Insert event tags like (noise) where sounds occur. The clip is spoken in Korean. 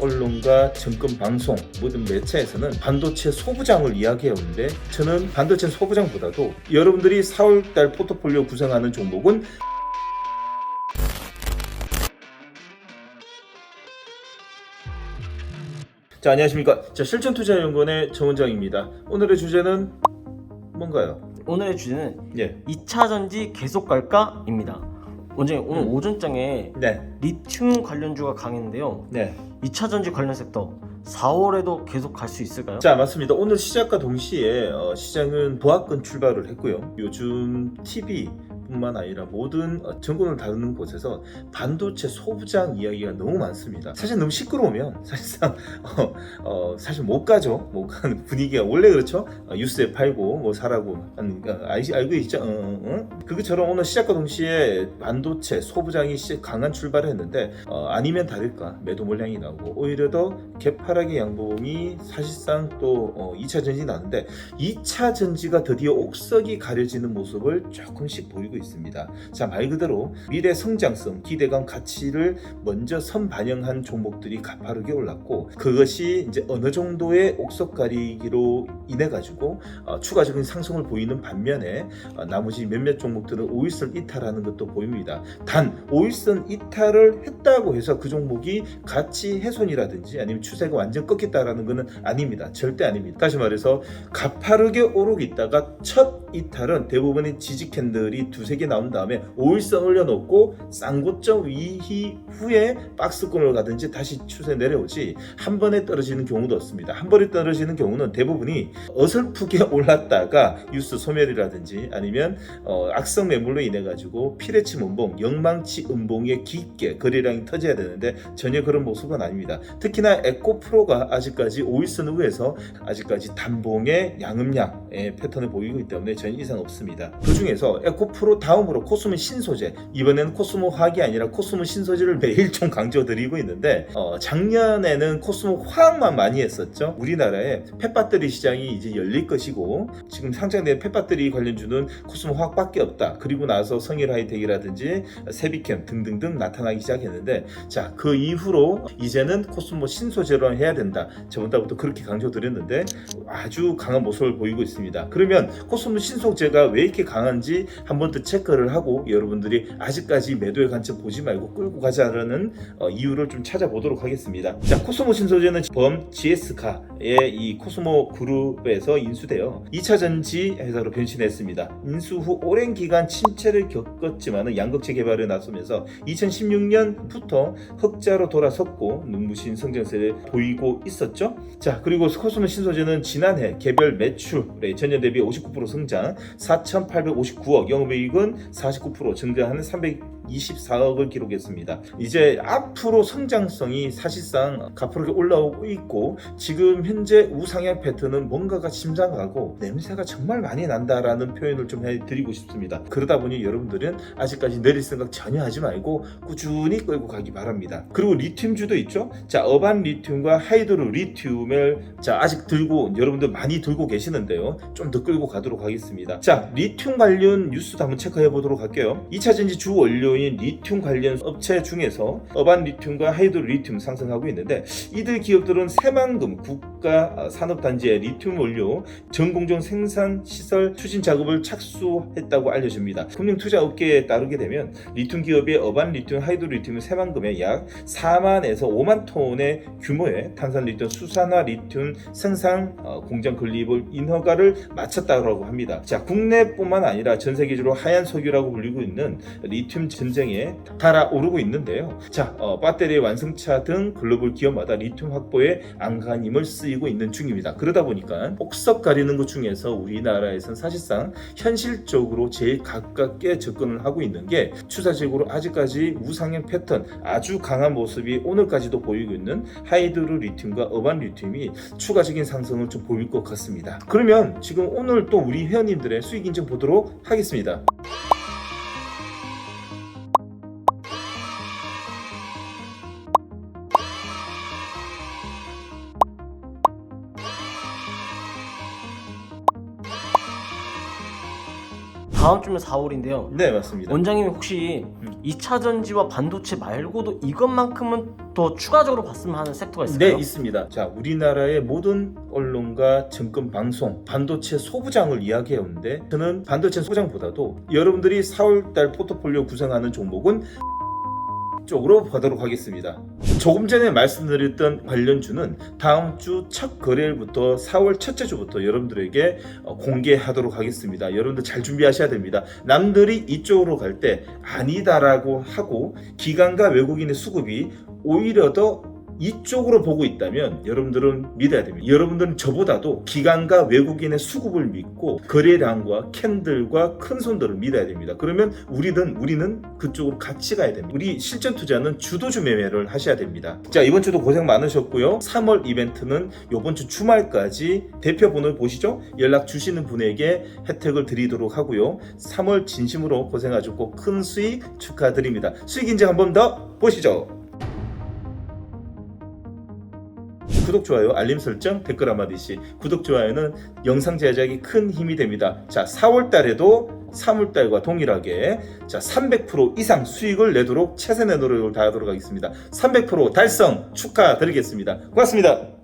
언론과 정권 방송 모든 매체에서는 반도체 소부장을 이야기해 오는데 저는 반도체 소부장보다도 여러분들이 4월달 포트폴리오 구성하는 종목은 자 안녕하십니까 자 실전투자연구원의 정원장입니다 오늘의 주제는 뭔가요? 오늘의 주제는 예. 2차 전지 계속 갈까 입니다. 원장님 오늘 음. 오전장에 네. 리튬 관련주가 강했는데요. 네. 2차 전지 관련 섹터 4월에도 계속 갈 수 있을까요? 자 맞습니다. 오늘 시작과 동시에 어, 시장은 보합권 출발을 했고요. 요즘 TV 뿐만 아니라 모든 어, 정권을 다루는 곳에서 반도체 소부장 이야기가 너무 많습니다. 사실 너무 시끄러우면 사실상 (laughs) 어, 어, 사실 못 가죠. 못 가는 분위기가 원래 그렇죠. 어, 뉴스에 팔고 뭐 사라고 하는 거 알, 알고 있죠. 어, 어, 어? 그것처럼 오늘 시작과 동시에 반도체 소부장이 시- 강한 출발을 했는데 어, 아니면 다를까 매도 물량이 나오고 오히려 더 개파락의 양봉이 사실상 또 어, 2차 전지 나는데 2차 전지가 드디어 옥석이 가려지는 모습을 조금씩 보이고 있습니다. 자 말 그대로 미래 성장성, 기대감, 가치를 먼저 선반영한 종목들이 가파르게 올랐고 그것이 이제 어느 정도의 옥석 가리기로 인해 가지고 어, 추가적인 상승을 보이는 반면에 어, 나머지 몇몇 종목들은 오일선 이탈하는 것도 보입니다. 단 오일선 이탈을 했다고 해서 그 종목이 가치 훼손이라든지 아니면 추세가 완전 꺾였다라는 것은 아닙니다. 절대 아닙니다. 다시 말해서 가파르게 오르고 있다가 첫 이탈은 대부분의 지지 캔들이 두세 개 나온 다음에 오일선 올려놓고 쌍고점 이후에 박스권을 가든지 다시 추세 내려오지 한 번에 떨어지는 경우도 없습니다. 한 번에 떨어지는 경우는 대부분이 어설프게 (laughs) 올랐다가 뉴스 소멸이라든지 아니면 어, 악성 매물로 인해 가지고 피레치 음봉, 영망치 음봉에 깊게 거래량이 터져야 되는데 전혀 그런 모습은 아닙니다. 특히나 에코 프로가 아직까지 오일선 위에서 아직까지 단봉의 양음량의 패턴을 보이고 있기 때문에 전혀 이상 없습니다. 그 중에서 에코 프로 다음으로 코스모 신소재 이번에는 코스모 화학이 아니라 코스모 신소재를 매일 좀 강조드리고 있는데 어, 작년에는 코스모 화학만 많이 했었죠. 우리나라에 펫배터리 시장이 이제 열릴 것이고 지금 상장된 펫배터리 관련주는 코스모 화학밖에 없다. 그리고 나서 성일 하이텍이라든지 세비캠 등등등 나타나기 시작했는데 자 그 이후로 이제는 코스모 신소재로 해야 된다. 저번 달부터 그렇게 강조드렸는데 아주 강한 모습을 보이고 있습니다. 그러면 코스모 신소재가 왜 이렇게 강한지 한번 더 체크를 하고 여러분들이 아직까지 매도의 관점 보지 말고 끌고 가자라는 어, 이유를 좀 찾아보도록 하겠습니다. 자 코스모 신소재는 범 GS카의 이 코스모 그룹에서 인수되어 2차 전지 회사로 변신했습니다. 인수 후 오랜 기간 침체를 겪었지만은 양극재 개발에 나서면서 2016년부터 흑자로 돌아섰고 눈부신 성장세를 보이고 있었죠. 자 그리고 코스모 신소재는 지난해 개별 매출의 전년 대비 59% 성장, 4,859억, 영업이익 은 49% 증가하는 324억을 기록했습니다. 이제 앞으로 성장성이 사실상 가파르게 올라오고 있고 지금 현재 우상향 패턴은 뭔가가 심상하고 냄새가 정말 많이 난다라는 표현을 좀 해드리고 싶습니다. 그러다 보니 여러분들은 아직까지 내릴 생각 전혀 하지 말고 꾸준히 끌고 가기 바랍니다. 그리고 리튬주도 있죠. 자, 어반 리튬과 하이드로 리튬을 자 아직 들고 여러분들 많이 들고 계시는데요. 좀 더 끌고 가도록 하겠습니다. 자, 리튬 관련 뉴스도 한번 체크해 보도록 할게요. 2차 전지 주 원료 인 리튬 관련 업체 중에서 어반 리튬과 하이드로 리튬 상승하고 있는데 이들 기업들은 새만금 국가 산업단지의 리튬 원료 전공정 생산 시설 추진 작업을 착수했다고 알려집니다. 금융 투자 업계에 따르게 되면 리튬 기업의 어반 리튬, 하이드로 리튬은 새만금에 약 4만에서 5만 톤의 규모의 탄산 리튬, 수산화 리튬 생산 어, 공장 건립을 인허가를 마쳤다고 합니다. 자, 국내뿐만 아니라 전 세계적으로 하얀 석유라고 불리고 있는 리튬 전 쟁에 달아오르고 있는데요. 자, 어, 배터리 완성차 등 글로벌 기업마다 리튬 확보에 안간힘을 쓰이고 있는 중입니다. 그러다 보니까 옥석 가리는 것 중에서 우리나라에선 사실상 현실적으로 제일 가깝게 접근을 하고 있는 게 추사적으로 아직까지 우상향 패턴 아주 강한 모습이 오늘까지도 보이고 있는 하이드로 리튬과 어반 리튬이 추가적인 상승을 좀 보일 것 같습니다. 그러면 지금 오늘 또 우리 회원님들의 수익 인증 보도록 하겠습니다. 다음 주면 4월인데요. 네, 맞습니다. 원장님이 혹시 음. 2차 전지와 반도체 말고도 이것만큼은 더 추가적으로 봤으면 하는 섹터가 네, 있을까요? 있습니다. 자, 우리나라의 모든 언론과 증권 방송, 반도체 소부장을 이야기해 오는데 저는 반도체 소부장보다도 여러분들이 4월 달 포트폴리오 구성하는 종목은 쪽으로 보도록 하겠습니다. 조금 전에 말씀드렸던 관련주는 다음 주 첫 거래일부터 4월 첫째 주부터 여러분들에게 어, 공개하도록 하겠습니다. 여러분들 잘 준비하셔야 됩니다. 남들이 이쪽으로 갈 때 아니다라고 하고 기관과 외국인의 수급이 오히려 더 이쪽으로 보고 있다면 여러분들은 믿어야 됩니다. 여러분들은 저보다도 기관과 외국인의 수급을 믿고 거래량과 캔들과 큰 손들을 믿어야 됩니다. 그러면 우리는 우리는 그쪽으로 같이 가야 됩니다. 우리 실전 투자는 주도주 매매를 하셔야 됩니다. 자 이번 주도 고생 많으셨고요. 3월 이벤트는 이번 주 주말까지 대표 번호 보시죠. 연락 주시는 분에게 혜택을 드리도록 하고요. 3월 진심으로 고생하셨고 큰 수익 축하드립니다. 수익 인증 한 번 더 보시죠. 구독, 좋아요, 알림 설정, 댓글 한마디씩. 구독, 좋아요는 영상 제작에 큰 힘이 됩니다. 자, 4월 달에도 3월 달과 동일하게 자, 300% 이상 수익을 내도록 최선의 노력을 다하도록 하겠습니다. 300% 달성 축하드리겠습니다. 고맙습니다.